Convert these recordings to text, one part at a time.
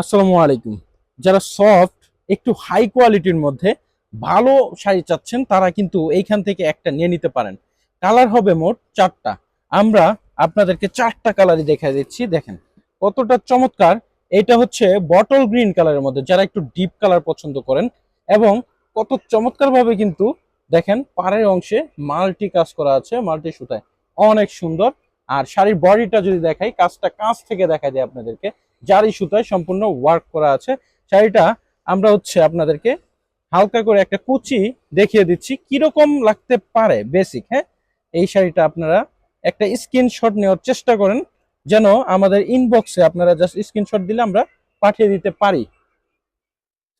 আসসালামু আলাইকুম। যারা সফট একটু হাই কোয়ালিটির মধ্যে ভালো শাড়ি চাচ্ছেন, তারা কিন্তু এইখান থেকে একটা নিয়ে নিতে পারেন। কালার হবে মোট চারটা। আমরা আপনাদেরকে চারটা কালারই দেখা দিচ্ছি। দেখেন, কতটা চমৎকার। এটা হচ্ছে বটল গ্রিন কালারের মধ্যে, যারা একটু ডিপ কালার পছন্দ করেন। এবং কত চমৎকার ভাবে কিন্তু দেখেন, পাড়ের অংশে মাল্টি কাজ করা আছে মাল্টি সুতায়। অনেক সুন্দর। আর শাড়ির বডিটা যদি দেখাই, কাজটা কাঁচ থেকে দেখা যায় আপনাদেরকে। জারি সুতায় সম্পূর্ণ ওয়ার্ক করা আছে। শাড়িটা আমরা হচ্ছে আপনাদেরকে হালকা করে একটা কুচি দেখিয়ে দিচ্ছি, কীরকম লাগতে পারে বেসিক হ্যাঁ? এই শাড়িটা আপনারা একটা স্ক্রিনশট নেওয়ার চেষ্টা করেন, যেন আমাদের ইনবক্সে আপনারা জাস্ট স্ক্রিনশট দিলে আমরা পাঠিয়ে দিতে পারি।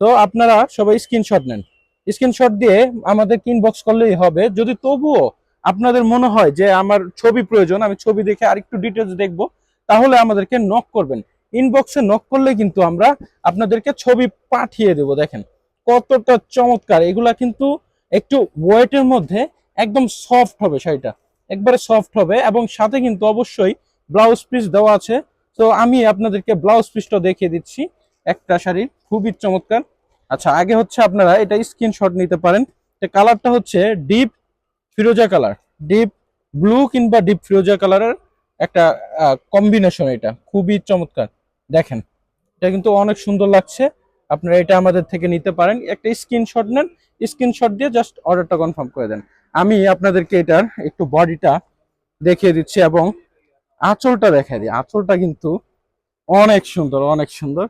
তো আপনারা সবাই স্ক্রিনশট নেন। স্ক্রিনশট দিয়ে আমাদের ইনবক্স করলেই হবে। যদি তবুও আপনাদের মনে হয় যে আমার ছবি প্রয়োজন, আমি ছবি দেখে আরেকটু ডিটেলস দেখব, তাহলে আমাদেরকে নক করবেন। ইনবক্সে নক করলে কিন্তু আমরা আপনাদেরকে ছবি পাঠিয়ে দেব, দেখেন। কতটা চমৎকার। এগুলা কিন্তু একটু ওয়েটের মধ্যে একদম সফট হবে শাড়িটা। একবারে সফট হবে এবং সাথে কিন্তু অবশ্যই ব্লাউজ পিস দেওয়া আছে। তো আমি আপনাদেরকে ব্লাউজ পিসটা দেখিয়ে দিচ্ছি। একটা শাড়ি খুবই চমৎকার। আচ্ছা আগে হচ্ছে আপনারা এটা স্ক্রিনশট নিতে পারেন। কালারটা হচ্ছে ডিপ ফিরোজা কালার ডিপ ব্লু কিংবা ডিপ ফিরোজা কালারের একটা কম্বিনেশন এটা। খুবই চমৎকার। দেখেন, এটা কিন্তু অনেক সুন্দর লাগছে। আপনারা এটা আমাদের থেকে নিতে পারেন। একটা স্ক্রিনশট নেন স্ক্রিনশট দিয়ে জাস্ট অর্ডারটা কনফার্ম করে দেন। আমি আপনাদেরকে এটার একটু বডিটা দেখিয়ে দিচ্ছি এবং আঁচলটা দেখাই দিই। আঁচলটা কিন্তু অনেক সুন্দর অনেক সুন্দর।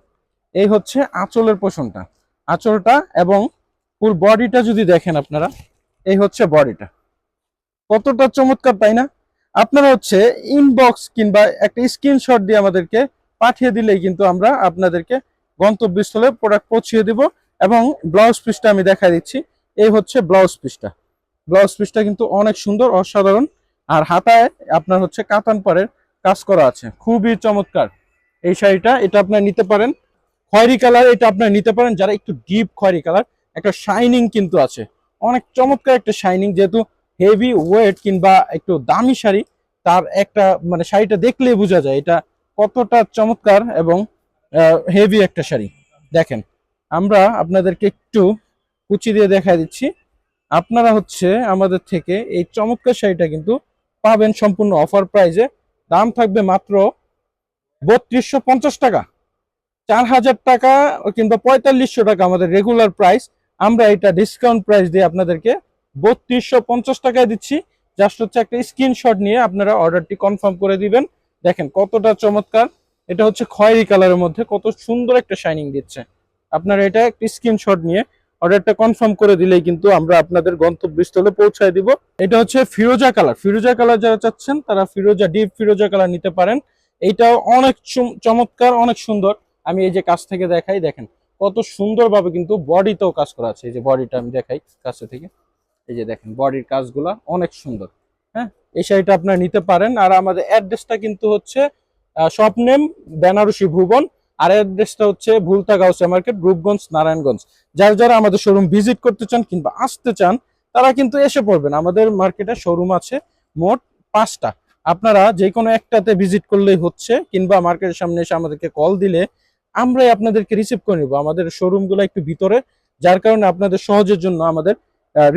এই হচ্ছে আঁচলের পোষণটা। আঁচলটা এবং ফুল বডিটা যদি দেখেন আপনারা, এই হচ্ছে বডিটা কতটা চমৎকার, তাই না? আপনারা হচ্ছে ইনবক্স কিংবা একটা স্ক্রিনশট দিয়ে আমাদেরকে পাঠিয়ে দিলেই কিন্তু আমরা আপনাদেরকে গন্তব্যস্থলে প্রোডাক্ট পৌঁছিয়ে দিব এবং ব্লাউজ পিসটা আমি দেখা দিচ্ছি। এই হচ্ছে ব্লাউজ পিসটা ব্লাউজ পিসটা কিন্তু অনেক সুন্দর, অসাধারণ। আর হাতায় আপনার হচ্ছে কাতান পাড়ের কাজ করা আছে। খুবই চমৎকার। এই শাড়িটা, এটা আপনার নিতে পারেন। খয়েরি কালার, এটা আপনার নিতে পারেন। যারা একটু ডিপ খয়েরি কালার, একটা শাইনিং কিন্তু আছে। অনেক চমৎকার একটা শাইনিং যেহেতু হেভি ওয়েট কিংবা একটু দামি শাড়ি, তার একটা মানে শাড়িটা দেখলেই বোঝা যায়। এটা কতটা চমৎকার এবং হেভি একটা শাড়ি। দেখেন, আমরা আপনাদেরকে একটু কুচি দিয়ে দেখা দিচ্ছি। আপনারা হচ্ছে আমাদের থেকে এই চমৎকার শাড়িটা কিন্তু পাবেন সম্পূর্ণ অফার প্রাইজে। দাম থাকবে মাত্র বত্রিশশো পঞ্চাশ টাকা। চার হাজার টাকা কিংবা পঁয়তাল্লিশশো টাকা আমাদের রেগুলার প্রাইস আমরা এটা ডিসকাউন্ট প্রাইস দিয়ে আপনাদেরকে বত্রিশশো পঞ্চাশ টাকায় দিচ্ছি। জাস্ট হচ্ছে একটা স্ক্রিনশট নিয়ে আপনারা অর্ডারটি কনফার্ম করে দিবেন। দেখেন কতটা চমৎকার। এটা হচ্ছে খয়েরি কালারের মধ্যে কত সুন্দর একটা শাইনিং দিচ্ছে। আপনারা এটা একটা স্ক্রিনশট নিয়ে অর্ডারটা কনফার্ম করে দিলেই কিন্তু আমরা আপনাদের গন্তব্যস্থলে পৌঁছায় দিব। এটা হচ্ছে ফিরোজা কালার। ফিরোজা কালার যারা চাচ্ছেন, তারা ফিরোজা ডিপ ফিরোজা কালার নিতে পারেন। এইটাও অনেক চম- চমৎকার, অনেক সুন্দর। আমি এই যে কাছ থেকে দেখাই, দেখেন কত সুন্দরভাবে কিন্তু বডিতেও কাজ করা আছে। এই যে বডিটা আমি দেখাই কাছে থেকে। এই যে দেখেন বডির কাজগুলা অনেক সুন্দর। হ্যাঁ? এই শাড়িটা আপনারা নিতে পারেন। আর আমাদের অ্যাড্রেসটা কিন্তু হচ্ছে শপ নেম বেনারসি ভুবন। আর অ্যাড্রেসটা হচ্ছে ভুলতা গাউসিয়া মার্কেট, রূপগঞ্জ, নারায়ণগঞ্জ। যারা যারা আমাদের শোরুম ভিজিট করতে চান কিংবা আসতে চান, তারা কিন্তু এসে পড়বেন। আমাদের মার্কেটে শোরুম আছে মোট পাঁচটা। আপনারা যে কোনো একটাতে ভিজিট করলেই হচ্ছে, কিংবা মার্কেটের সামনে এসে আমাদেরকে কল দিলে আমরাই আপনাদেরকে রিসিভ করে নিব। আমাদের শোরুমগুলো একটু ভিতরে, যার কারণে আপনাদের সহজের জন্য আমাদের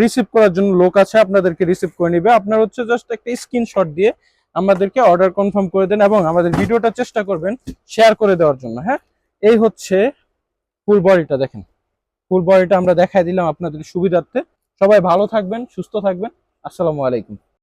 রিসিভ করার জন্য লোক আছে, আপনাদেরকে রিসিভ করে নিবে। আপনার হচ্ছে জাস্ট একটা স্ক্রিনশট দিয়ে আমাদেরকে অর্ডার কনফার্ম করে দেন এবং আমাদের ভিডিওটা চেষ্টা করবেন শেয়ার করে দেওয়ার জন্য হ্যাঁ? এই হচ্ছে ফুল বডিটা দেখেন। ফুল বডিটা আমরা দেখাই দিলাম আপনাদের সুবিধার্থে। সবাই ভালো থাকবেন, সুস্থ থাকবেন। আসসালামু আলাইকুম।